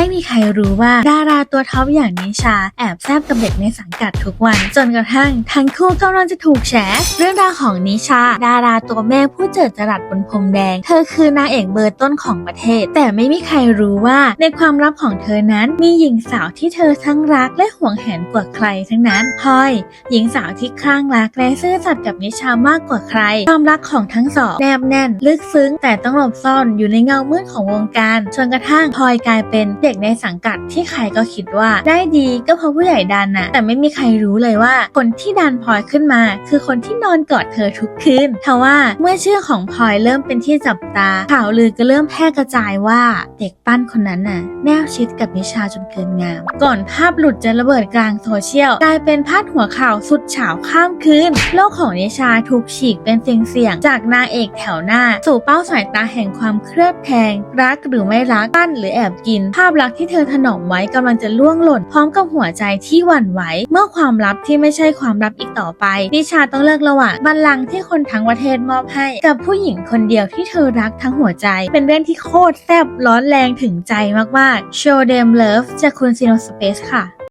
ไม่มีใครรู้ว่าดาราตัวท็อปอย่างนิชา แอบแซบกับเด็กในสังกัดทุกวัน จนกระทั่งทั้งคู่กำลังจะถูกแฉ เรื่องราวของนิชา ดาราตัวแม่ผู้เจิดจรัสบนพรมแดง เธอคือนางเอกเบอร์ต้นของประเทศ แต่ไม่มีใครรู้ว่าในความลับของเธอนั้นมีหญิงสาวที่เธอทั้งรักและห่วงแหนกว่าใครทั้งนั้นพลอย หญิงสาวที่คลั่งรักและซื่อสัตย์กับนิชามากกว่าใคร ความรักของทั้งสองแนบแน่น ลึกซึ้งแต่ต้องหลบซ่อนอยู่ในเงามืดของวงการจนกระทั่งพลอยกลายเป็นเด็กในสังกัดที่ใครก็คิดว่าได้ดีก็เพราะผู้ใหญ่ดันนะแต่ไม่มีใครรู้เลยว่า คนที่ดันพลอยขึ้นมา คือคนที่นอนกอดเธอทุกคืนทว่าเมื่อชื่อของพลอยเริ่มเป็นที่จับตาข่าวลือก็เริ่มแพร่กระจายว่าเด็กปั้นคนนั้นน่ะแนบชิดกับนิชาจนเกินงาม ก่อนภาพหลุดจะระเบิดกลางโซเชียลกลายเป็นพาดหัวข่าวสุดเฉาข้ามคืนโลกของนิชาถูกฉีกเป็นเสียงๆจากนางเอกแถวหน้า สู่เป้าสายตาแห่งความเครือบแคลงรักหรือไม่รักปั้นหรือแอบกินภาพลักษณ์ที่เธอถนอมไว้กำลังจะล่วงหล่น พร้อมกับหัวใจที่หวั่นไหวเมื่อความลับที่ไม่ใช่ความลับอีกต่อไป นิชาต้องเลือกระหว่างบัลลังก์ที่คนทั้งประเทศมอบให้ กับผู้หญิงคนเดียวที่เธอรักทั้งหัวใจ เป็นเรื่องที่โคตรแซ่บร้อนแรงถึงใจมากๆ Show them love จากคุณซีโนสเปซค่ะ